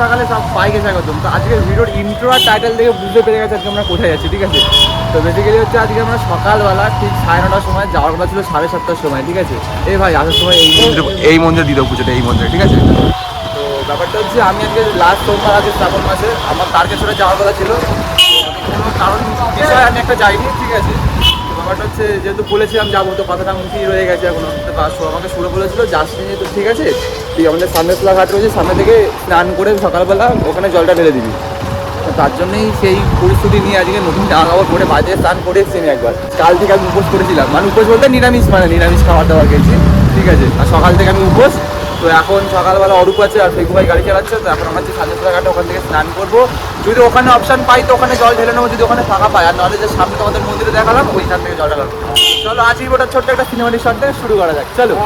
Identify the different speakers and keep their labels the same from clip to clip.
Speaker 1: সকাল। সব বাইকে স্বাগতম। তো আজকে ভিডিওর ইন্ট্রো আর টাইটেল দেখে বুঝতে পেরে গেছে আজকে আমরা কোথায় যাচ্ছি ঠিক আছে? তো বেসিক্যালি হচ্ছে আজকে আমরা সকালবেলা ঠিক সাড়ে নটার সময় যাওয়ার কথা ছিল সাড়ে সাতটার সময় ঠিক আছে? এই ভাই আসার সময় এই মন্দিরে
Speaker 2: এই মন্দিরে দিল পুজোটা এই মন্দিরে ঠিক আছে?
Speaker 1: তো ব্যাপারটা হচ্ছে আমি আজকে লাস্ট সোমবার আছে শ্রাবণ মাসে আমার তারকেশ্বরে যাওয়ার কথা ছিল। কারণ বিষয়ে আমি একটা যাইনি ঠিক আছে? তো ব্যাপারটা হচ্ছে যেহেতু বলেছিলাম যাব তো কথাটা মুখেই রয়ে গেছে এখনও। তো আমাকে শুরু বলেছিল যাস নিয়ে তো ঠিক আছে? তুই আমাদের সামনে খোলা ঘাট রয়েছে সামনে থেকে স্নান করে সকালবেলা ওখানে জলটা ঢেলে দিবি। তার জন্যই সেই পরিস্থিতি নিয়ে আজকে নতুন জামা কাপড় পরে বাজে স্নান করে এসেছি একবার। কাল থেকে আমি উপোস করেছিলাম। মানে উপোস বলতে নিরামিষ মানে নিরামিষ খাবার দাবার খেয়েছি। ঠিক আছে? আর সকাল থেকে আমি উপোস। তো এখন সকালবেলা অরূপ আছে আর ফেকু ভাই গাড়ি চালাচ্ছে, তো এখন আমরা হচ্ছে সাজেপুরা ঘাটে ওখান থেকে স্নান করব। যদি ওখানে অপশন পাই তো ওখানে জল ঢেলে নেব, যদি ওখানে ফাঁকা পাই। আর নাহলে যে সামনে তোমাদের মন্দিরে দেখালাম, ওইখান থেকে জল ঢালাম। চলো আজকে ওটা ছোট্ট একটা সিনেমাটিক শট থেকে শুরু করা যাক। চলো।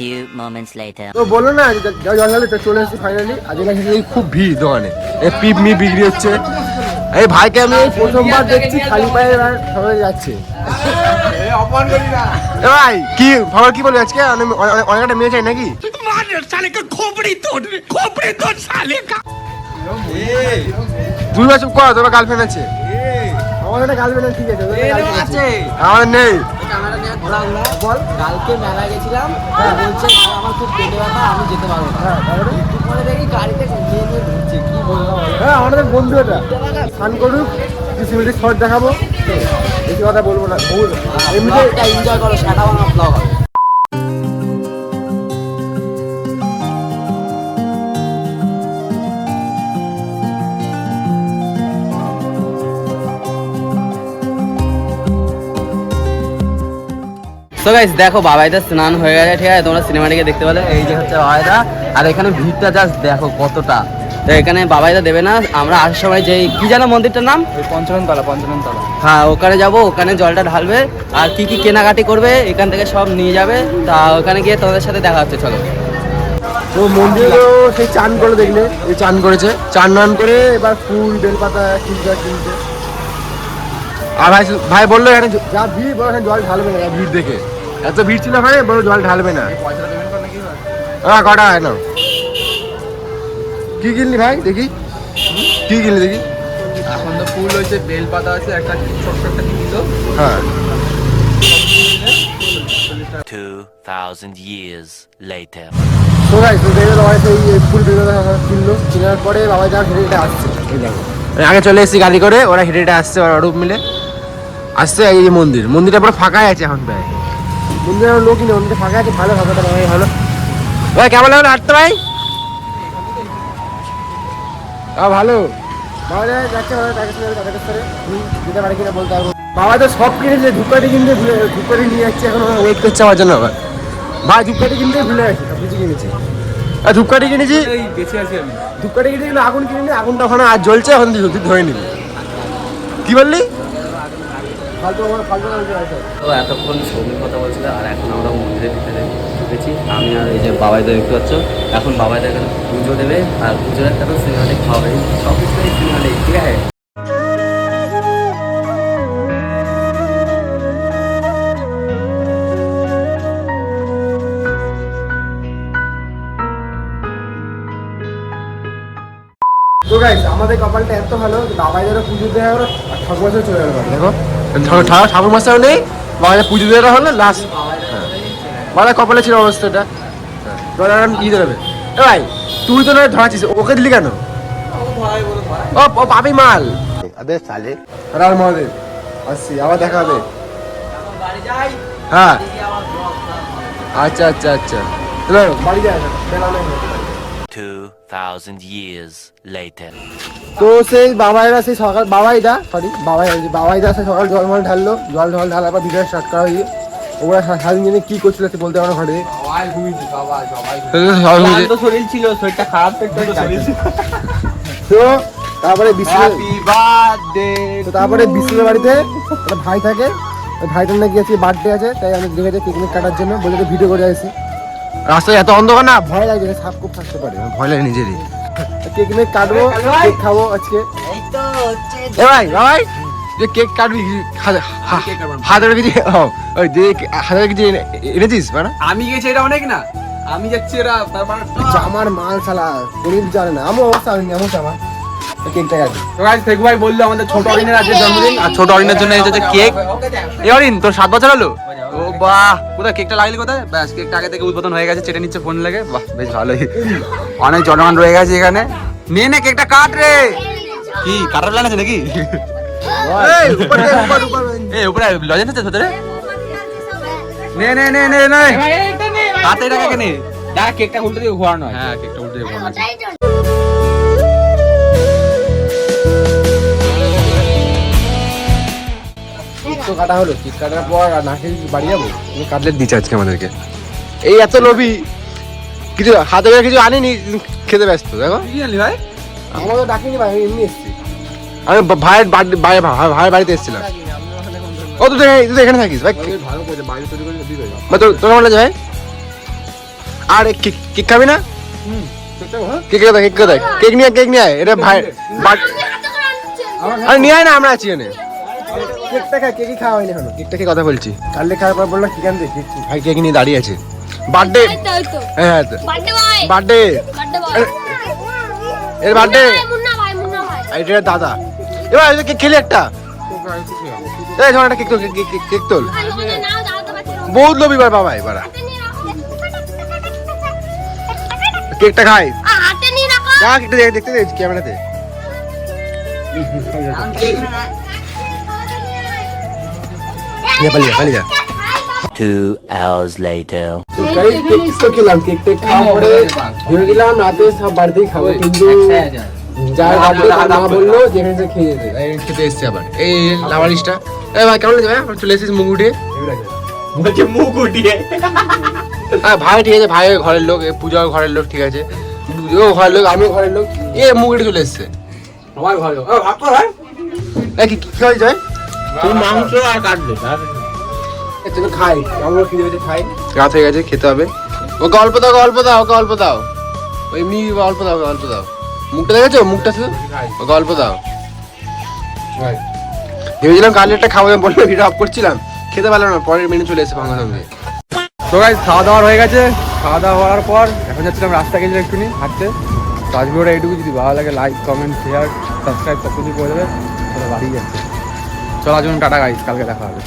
Speaker 3: Few moments later.
Speaker 2: তো বলল না যে জল ঢালে তো চলে এসেছি ফাইনালি আজকে নাকি এই খুব ভিড় দোকানে এই পিপ মি বিক্রি হচ্ছে। এই ভাইকে আমি প্রথমবার দেখছি খালি পায়ে আর সবাই যাচ্ছে। ভাই কি খবর কি বলবি আজকে? অনেক একটা মেয়ে চাই নাকি? তুই বা চুপ কর তোর গার্লফ্রেন্ড আছে। আমার একটা গার্লফ্রেন্ড ঠিক আছে। আমার নেই।
Speaker 4: বল কালকে মেলা গেছিলাম হ্যাঁ, বলছে আমার খুব পেটে ব্যথা আমি যেতে পারব না। দুপুরে দেখি গাড়িতে নিয়ে নিয়ে ঘুরছে কি বলব
Speaker 2: হ্যাঁ আমাদের বন্ধু এটা। স্নান করুক কিছু মিনিট শর্ট দেখাবো বেশি কথা বলব না। ভুল এমনিতে
Speaker 4: এনজয় করো সেটা আমার ব্লগ তো গাইস দেখো বাবাইদা স্নান হয়ে গেছে ঠিক আছে? তোমরা সিনেমাটিকে দেখতে পেলে। এই যে হচ্ছে বাবাইদা আর এখানে ভিড়টা জাস্ট দেখো কতটা। তো এখানে বাবাইদা দেবে না আমরা আসার সময় যে কি জানো মন্দিরটার নাম?
Speaker 1: ওই পঞ্চানন তলা পঞ্চানন তলা
Speaker 4: হ্যাঁ ওখানে যাব ওখানে জলটা ঢালবে আর কি কি কেনাকাটি করবে এখান থেকে সব নিয়ে যাবে। তা ওখানে গিয়ে তোমাদের সাথে দেখা হচ্ছে চলো।
Speaker 2: তো মন্দিরেও সেই চান করে দেখলে এই চান করেছে। চান নান করে এবার ফুল বেলপাতা কিনতে কিনতে। আর ভাই ভাই বলল এখানে যা ভিড় বড় এখানে জল ঢালবে না ভিড় দেখে। এত ভিড় ছিল ওখানে বড় জল ঢালবে না। হ্যাঁ কটা হয় না কি কিনলি ভাই দেখি? কি কিনলি দেখি?
Speaker 1: এখন তো ফুল হয়েছে বেল পাতা আছে একটা ছোট্ট একটা কি দিল
Speaker 2: হ্যাঁ।
Speaker 5: 2,000 years later.
Speaker 2: তো ভাই তো দেখে বাবা সেই ফুল বেলপাতা কিনলো কেনার পরে বাবা যা হেঁটে আসছে। এই দেখো। আগে চলে এসেছি গাড়ি করে ওরা হেঁটে হেঁটে আসছে ওরা অরূপ মিলে। আসছে এই যে মন্দির। মন্দিরটা পুরো ফাঁকাই আছে এখন প্রায়। মন্দিরে আমার লোকই নেই মন্দিরটা ফাঁকা আছে ভালো ফাঁকাটা ভাই ভালো। ভাই কেমন লাগল হাঁটতে ভাই? ভালো। বাবা যাচ্ছে করে যেতে পারে কিনা বলতে পারব। বাবা তো সব কিনেছে ধূপকাঠি কিনতে ভুলে ধূপকাঠি নিয়ে যাচ্ছে এখন। ওয়েট করছে আমার জন্য আবার। ভাই ধূপকাঠি কিনতে ভুলে গেছি সব কিছু কিনেছি। আর ধূপকাঠি কিনেছি?
Speaker 1: এই বেঁচে আছি আমি।
Speaker 2: ধূপকাঠি কিনে আগুন কিনে আগুনটা ওখানে আর জ্বলছে এখন ধরে নিবি। কি বললি ফালতু আমার ফালতু ফালতু আছে
Speaker 4: তো এতক্ষণ ছবির কথা বলছিলাম আর এখন আমরা মন্দিরের ভিতরে ঢুকেছি। আমি আর এই যে বাবাইদা দেখতে পাচ্ছ এখন বাবাইদা এখানে পুজো দেবে আর পুজোর একটা তো সিনেমাটিক হবে। সব কিছুই সিনেমাটিক ঠিক আছে?
Speaker 2: তো গাইস আমাদের কপালটা এত ভালো বাবাইদেরও পুজো দেওয়া আর ঠাকুর মাসেও চলে গেল দেখো। ঠাকুর মাস্টারও নেই বাংলা পুজো দেওয়া হলো লাস্ট বাংলা কপালে ছিল অবস্থাটা ধরা ই ইয়ে ধরাবে। ভাই তুই তো নয় ধরাছিস ওকে দিলি কেন? ও পাবি মাল।
Speaker 6: আবে সালে।
Speaker 2: রাম মহাদেব আসছি আবার দেখা হবে। হ্যাঁ। আচ্ছা আচ্ছা আচ্ছা।
Speaker 5: thousand years later.
Speaker 2: তো সেই বাবাইরা সেই সকাল বাবাইদা সরি বাবাই বাবাইদা সেই সকাল জল মল ঢাললো। জল ঢল ঢালার পর ভিডিও স্টার্ট করা হয়েছে। ওরা সারাদিন দিনে কি করছিল সে বলতে পারো ঘরে।
Speaker 4: শরীর ছিল শরীরটা খারাপ তো
Speaker 2: তারপরে তো তারপরে বিশ্বের বাড়িতে ভাই থাকে। ভাইটার নাকি আছে বার্থডে আছে তাই আমি দেখেছি পিকনিক কাটার জন্য। বলে ভিডিও করে আসি। রাস্তায় এত অন্ধকার না? ভয় লাগে সাপ খুব থাকতে পারে। ভয় লাগে নিজেরই। পিকনিক কাটবো কেক খাব আজকে। এ ভাই ভাই যে কেক কাটবি হাতে- হা- হাতের কিছু ও, ওই যে কিছু এনেছিস মানে?
Speaker 1: আমি গেছি এটা অনেক না? আমি যাচ্ছি এরা তারপর
Speaker 2: জামার মাল শালা গরিব জানে না। আমার অবস্থা আমি এমন জামা। কেকটা কাটবি।
Speaker 1: তো গাইস থেকু ভাই বলল আমাদের ছোট অরিনের আজকে জন্মদিন। আর ছোট অরিনের জন্য এসেছে কেক।
Speaker 4: এ অরিন তোর সাত বছর হলো? ও বাহ কোথায় কেকটা লাগলি কোথায়? ব্যাস কেকটা আগে থেকে উদ্বোধন হয়ে গেছে চেটে নিচ্ছে ফোন লাগে। বাহ বেশ ভালোই। অনেক জনগণ রয়ে গেছে এখানে। নে নে কেকটা কাট রে। কি কাটার প্ল্যান আছে নাকি?
Speaker 2: এই, উপরে দে, উপরে, উপরে।
Speaker 4: এ উপরে লজেন্স আছে নে নে নে নে নে। হাতে
Speaker 1: কেকটা উল্টে দিয়ে ঘোরানো হ্যাঁ
Speaker 4: কেকটা উল্টে দেবো
Speaker 2: কেক তো কাটা হলো কেক কাটার পর না খেয়ে বাড়ি যাব? তুমি কাটলেট দিচ্ছে আজকে আমাদেরকে। এই এত লোভী। কিছু হাতে করে কিছু আনিনি খেতে ব্যস্ত দেখো।
Speaker 1: কি জানলি ভাই?
Speaker 2: আমার তো ডাকিনি ভাই আমি এমনি এসেছি। আমি ভাইয়ের বাড়ি ভাইয়ের ভাইয়ের বাড়িতে এসেছিলাম। ও তুই তো এখানে- তুই এখানে থাকিস ভাই।
Speaker 1: ভালো করে বাইরে তৈরি করে দিতে হবে
Speaker 2: তোর ভাই? আর কেক কেক খাবি না? কেক কোথায় কেক কোথায়? কেক নিয়ে কেক নিয়ে আয় এটা ভাই বাট- আরে নিয়ে আয় না আমরা আছি এখানে। কেকটা খা কেকই খাওয়া হয়নি এখনও কেকটা খেয়ে কথা বলছি কালকে খাওয়ার পর বললাম ঠিক আছে কেক ভাই কেক নিয়ে দাঁড়িয়ে আছে বার্থডে হ্যাঁ হ্যাঁ
Speaker 6: বার্থডে
Speaker 2: এর বার্থডে
Speaker 6: মুন্না ভাই মুন্না ভাই
Speaker 2: এটা দাদা এবার কেক খেলি একটা এই ধর একটা কেক তোল কেক- কেক- কেক- কেক তোল বহুত লোভী ভাই বাবা এবার কেকটা খাই
Speaker 6: আ, হাতে নিয়ে রাখো
Speaker 2: যা পালিয়ে পালিয়ে যা
Speaker 5: Two hours later.
Speaker 2: কেক তো খেলাম কেক টেক খাওয়া পরে ভেবে গেলাম রাতে সব বাড়িতেই খাব কিন্তু যার বাড়িতে মা বলল যেখানে সে খেয়ে যেতে খেতে এসছে আবার। এই লাভারিসটা এই ভাই কেমন লাগছে ভাই? চলে এসেছিস মুখ উঠিয়ে।
Speaker 4: বলছে মুখ উঠিয়ে।
Speaker 2: হ্যাঁ ভাই ঠিক আছে ভাই ঘরের লোক এ পূজা ঘরের লোক ঠিক আছে। ও ঘরের লোক আমিও ঘরের লোক। এ মুখ উঠে চলে এসছে।
Speaker 1: সবাই ভালো ও ভাগ কর ভাই
Speaker 2: কি কি হয়েছে ভাই?
Speaker 4: তুই মাংস আর কাটবে
Speaker 2: খাই আমরা খিদে পেয়েছে খাই। রাত হয়ে গেছে খেতে হবে। ওকে অল্প দাও অল্প দাও ওকে অল্প দাও। এমনি অল্প দাও অল্প দাও। মুখটা দেখেছ? মুখটা শুধু? ওকে অল্প দাও। ভেবেছিলাম কালেরটা খাব বলল ভিডিও অফ করছিলাম। খেতে পারলাম না পরের মেনু চলে এসে সঙ্গে সঙ্গে।
Speaker 1: তো খাওয়া দাওয়া হয়ে গেছে। খাওয়া দাওয়া হওয়ার পর এখন যাচ্ছিলাম রাস্তা গেছিল একটুনি হাঁটতে। তো আজকে ওরা এইটুকু যদি ভালো লাগে লাইক কমেন্ট শেয়ার সাবস্ক্রাইব সব কিছু করে দেবে। তাহলে বাড়ি যাচ্ছে। চলো আজ টাটা গাইস কালকে দেখা হবে।